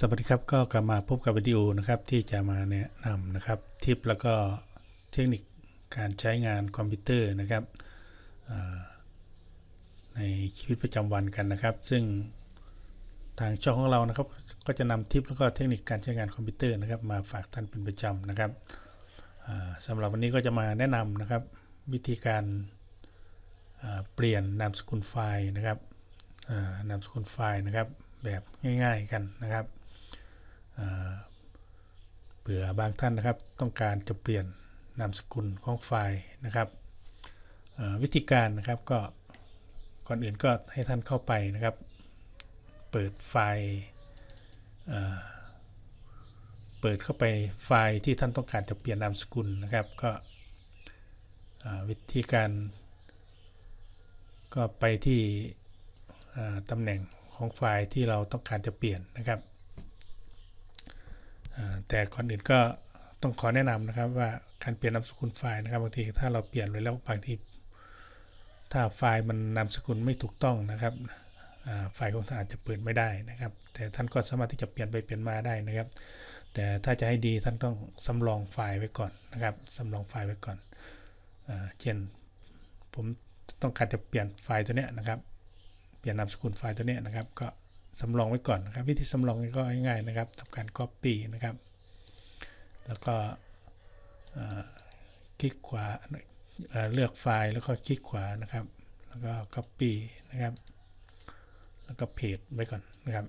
สวัสดีครับก็กลับมาพบกับวิดีโอนะครับที่จะมาแนะนำนะครับทิปแล้วก็เทคนิคการใช้งานคอมพิวเตอร์นะครับในชีวิตประจำวันกันนะครับ ซึ่งทางช่องของเรานะครับก็จะนำทิปแล้วก็เทคนิคการใช้งานคอมพิวเตอร์นะครับ มาฝากท่านเป็นประจำนะครับสำหรับวันนี้ก็จะมาแนะนำนะครับ วิธีการเปลี่ยนนามสกุลไฟล์นะครับนามสกุลไฟล์นะครับแบบง่าย ๆ กันนะครับ เผื่อบางท่านนะครับต้องการจะเปลี่ยนนามสกุลของไฟล์นะครับวิธีการนะครับก็ก่อนอื่นก็ให้ท่านเข้าไปนะครับ เปิดไฟล์เปิดเข้าไปไฟล์ที่ท่านต้องการจะเปลี่ยนนามสกุลนะครับ ก็วิธีการก็ไปที่ตำแหน่งของไฟล์ที่เราต้องการจะเปลี่ยนนะครับ แต่ก่อนอื่นก็ต้องขอแนะนำนะครับว่าการเปลี่ยนนามสกุลไฟล์นะครับบางทีถ้าเราเปลี่ยนไปแล้วบางทีถ้าไฟล์มันนามสกุลไม่ถูกต้องนะครับไฟล์ของท่านอาจจะเปิดไม่ได้นะครับ แต่ท่านก็สามารถที่จะเปลี่ยนไปเปลี่ยนมาได้นะครับ แต่ถ้าจะให้ดีท่านต้องสำรองไฟล์ไว้ก่อนนะครับสำรองไฟล์ไว้ก่อนเช่นผมต้องการจะเปลี่ยนไฟล์ตัวเนี้ยนะครับ เปลี่ยนนามสกุลไฟล์ตัวเนี้ยนะครับ ก็ สำรองไว้ก่อนนะครับ วิธีสำรองก็ง่ายๆนะครับทำการ Copy นะครับ แล้วก็คลิกขวาเเลือกไฟล์แล้วก็คลิกขวานะครับ แล้วก็ Copy นะครับ แล้วก็เพจไว้ก่อนนะครับ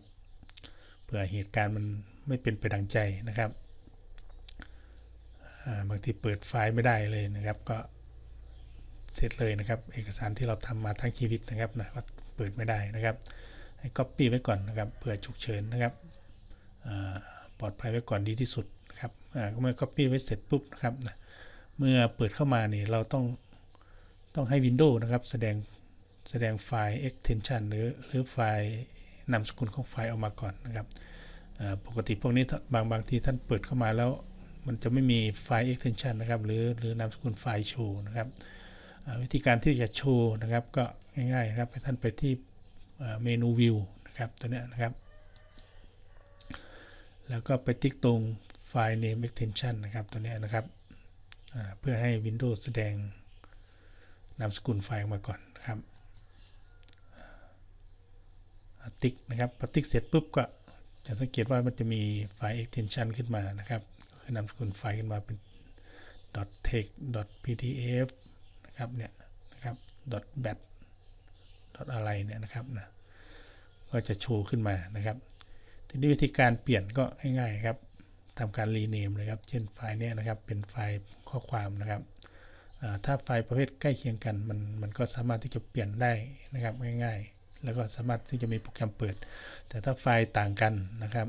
เผื่อเหตุการณ์มันไม่เป็นไปดังใจนะครับบางทีเปิดไฟล์ไม่ได้เลยนะครับ ก็เสร็จเลยนะครับ เอกสารที่เราทำมาทั้งชีวิตนะครับนะก็เปิดไม่ได้นะครับ ให้ Copy ไว้ก่อนนะครับเผื่อฉุกเฉินนะครับปลอดภัยไว้ก่อนดีที่สุดนะครับเมื่อ Copy ไว้เสร็จปุ๊บนะครับเมื่อเปิดเข้ามานี่เราต้องต้องให้ Windows นะครับแสดงแสดงไฟล์ extension หรือหรือไฟล์นามสกุลของไฟล์ออกมาก่อนนะครับปกติพวกนี้บางบางทีท่านเปิดเข้ามาแล้วมันจะไม่มีไฟล์ extension นะครับ หรือหรือนามสกุลไฟล์โชว์นะครับวิธีการที่จะโชว์นะครับ ก็ง่ายๆนะครับให้ท่านไปที่ เมนูวิวนะครับตัวนี้นะครับ แล้วก็ไปติ๊กตรงไฟล์ name extension นะครับตัวนี้นะครับเพื่อให้ Windows แสดงนามสกุลไฟล์ออกมาก่อนนะครับติ๊กนะครับพอติ๊กเสร็จปุ๊บก็จะสังเกตว่ามันจะมีไฟล์ extension ขึ้นมานะครับก็คือนามสกุลไฟล์ขึ้นมาเป็น .text .pdf นะครับเนี่ยนะครับ .bat อะไรเนี่ยนะครับนะก็จะโชว์ขึ้นมานะครับ ทีนี้วิธีการเปลี่ยนก็ง่ายๆครับทำการรีเนมเลยครับ เช่นไฟล์เนี้ยนะครับ เป็นไฟล์ข้อความนะครับ ถ้าไฟล์ประเภทใกล้เคียงกัน มันมันก็สามารถที่จะเปลี่ยนได้นะครับง่ายๆ แล้วก็สามารถที่จะมีโปรแกรมเปิด แต่ถ้าไฟล์ต่างกันนะครับ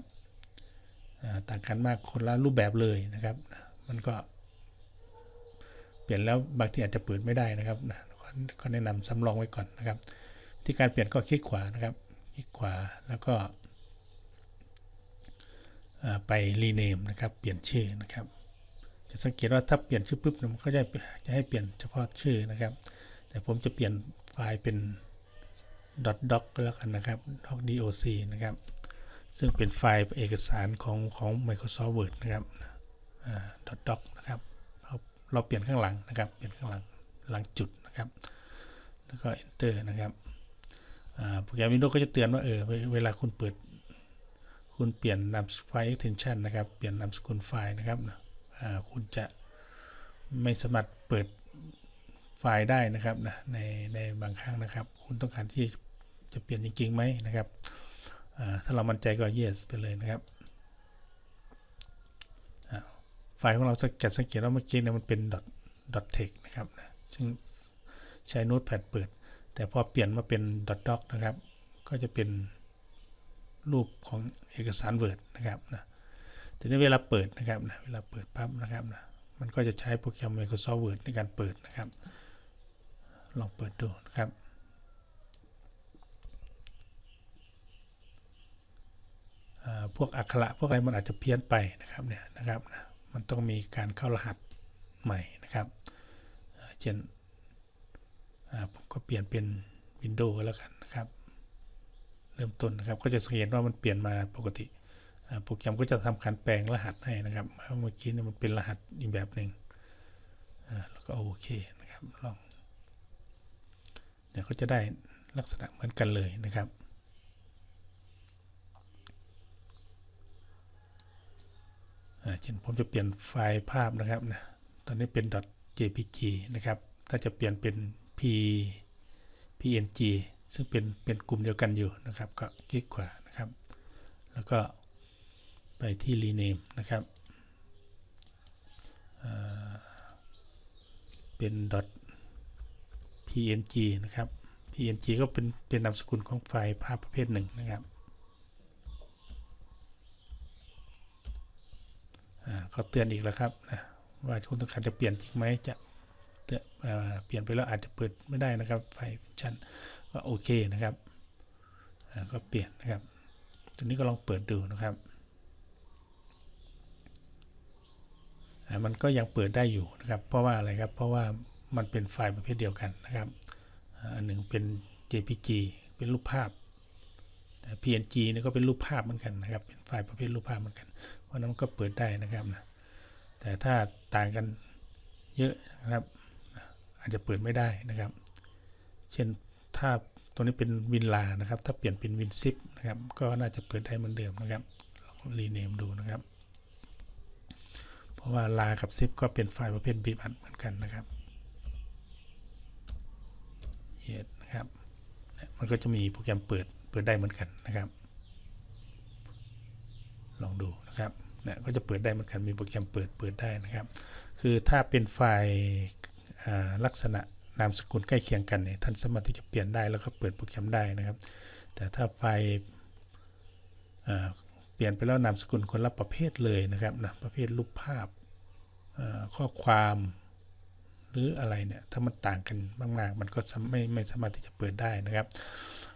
ต่างกันมากคนละรูปแบบเลยนะครับ มันก็ เปลี่ยนแล้วบางทีอาจจะเปิดไม่ได้นะครับนะก็แนะนำสำรองไว้ก่อนนะครับ ที่การเปลี่ยนก็คลิกขวานะครับ คลิกขวาแล้วก็ไปรีเนมนะครับ เปลี่ยนชื่อนะครับ จะสังเกตว่าถ้าเปลี่ยนชื่อปุ๊บมันก็จะจะให้เปลี่ยนเฉพาะชื่อนะครับ แต่ผมจะเปลี่ยนไฟล์เป็น .doc ก็แล้วกันนะครับ doc doc นะครับ ซึ่งเป็นไฟล์เอกสารของของ Microsoft Word นะครับ .doc นะครับเราเราเปลี่ยนข้างหลังนะครับ เปลี่ยนข้างหลังหลังจุดนะครับ แล้วก็ enter นะครับ โปรแกรม Windows ก็จะเตือนว่าเออเวลาคุณเปิด คุณเปลี่ยนนามไฟล์ extension นะครับ เปลี่ยนนามสกุลไฟล์นะครับคุณจะไม่สามารถเปิดไฟล์ได้นะครับนะในในบางครั้งนะครับ คุณต้องการที่จะเปลี่ยนจริงๆไหมนะครับถ้าเรามั่นใจก็ yes ไปเลยนะครับไฟล์ของเราจะสังเกตว่าเมื่อกี้เนี่ยมันเป็น dot dot text นะครับนะซึ่งใช้โน้ตแพดเปิด แต่พอเปลี่ยนมาเป็น dot doc นะครับ ก็จะเป็นรูปของเอกสาร Word นะครับนะทีนี้เวลาเปิดนะครับนะเวลาเปิดปั๊บนะครับนะมันก็จะใช้โปรแกรม Microsoft Word ในการเปิดนะครับ ลองเปิดดูนะครับ พวกอักขระพวกอะไรมันอาจจะเพี้ยนไปนะครับเนี่ยนะครับนะมันต้องมีการเข้ารหัสใหม่นะครับ เช่น ก็เปลี่ยนเป็น Windows แล้วกันนะครับ เริ่มต้นนะครับก็จะสังเกตว่ามันเปลี่ยนมาปกติโปรแกรมก็จะทำการแปลงรหัสให้นะครับ เมื่อกี้เนี่ยมันเป็นรหัสอีกแบบหนึ่งแล้วก็โอเคนะครับลองเดี๋ยวก็จะได้ลักษณะเหมือนกันเลยนะครับเช่นผมจะเปลี่ยนไฟล์ภาพนะครับนะตอนนี้เป็น .jpg นะครับ ถ้าจะเปลี่ยนเป็น p png ซึ่งเป็นเป็นกลุ่มเดียวกันอยู่นะครับ ก็คลิกขวานะครับ แล้วก็ไปที่ rename นะครับเป็น .png นะครับ png ก็เป็นเป็นนามสกุลของไฟล์ภาพประเภทหนึ่งนะครับอ่าเขาเตือนอีกแล้วครับนะว่าคุณต้องการจะเปลี่ยนจริงไหมจะ เตือนอ่าเปลี่ยนไปแล้วอาจจะเปิดไม่ได้นะครับ ไฟชั้นก็โอเคนะครับก็เปลี่ยนนะครับตัวนี้ก็ลองเปิดดูนะครับมันก็ยังเปิดได้อยู่นะครับ เพราะว่าอะไรครับ เพราะว่ามันเป็นไฟล์ประเภทเดียวกันนะครับอันหนึ่งเป็น JPG เป็นรูปภาพ แต่ PNG นี่ก็เป็นรูปภาพเหมือนกันนะครับ เป็นไฟล์ประเภทรูปภาพเหมือนกัน เพราะนั้นก็เปิดได้นะครับนะ แต่ถ้าต่างกันเยอะนะครับ อาจจะเปิดไม่ได้นะครับ เช่นถ้าตัวนี้เป็นวินลานะครับ ถ้าเปลี่ยนเป็นวินซิปนะครับ ก็น่าจะเปิดได้เหมือนเดิมนะครับลองรีเนมดูนะครับ เพราะว่าลากับซิปก็เป็นไฟล์ประเภทบีบอัดเหมือนกันนะครับเยนะครับ มันก็จะมีโปรแกรมเปิดเปิดได้เหมือนกันนะครับ ลองดูนะครับเนี่ยก็จะเปิดได้เหมือนกันมีโปรแกรมเปิดเปิดได้นะครับ คือถ้าเป็นไฟล์ ลักษณะนามสกุลใกล้เคียงกันเนี่ยท่านสามารถที่จะเปลี่ยนได้แล้วก็เปิดโปรแกรมได้นะครับ แต่ถ้าไฟ์เปลี่ยนไปแล้วนามสกุลคนละประเภทเลยนะครับนะประเภทรูปภาพข้อความหรืออะไรเนี่ยถ้ามันต่างกันมากๆมันก็ไม่ไม่สามารถที่จะเปิดได้นะครับ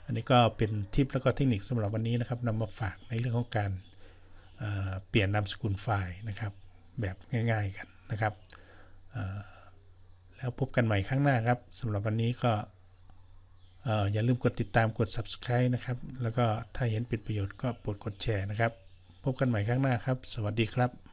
อันนี้ก็เป็นทิปแล้วก็เทคนิคสำหรับวันนี้นะครับนำมาฝากในเรื่องของการเปลี่ยนนามสกุลไฟล์นะครับ แบบง่าย ๆกันนะครับ แล้วพบกันใหม่ครั้งหน้าครับสำหรับวันนี้ก็อย่าลืมกดติดตามกด subscribe นะครับ แล้วก็ถ้าเห็นเป็นประโยชน์ก็โปรดกดแชร์นะครับ พบกันใหม่ครั้งหน้าครับ สวัสดีครับ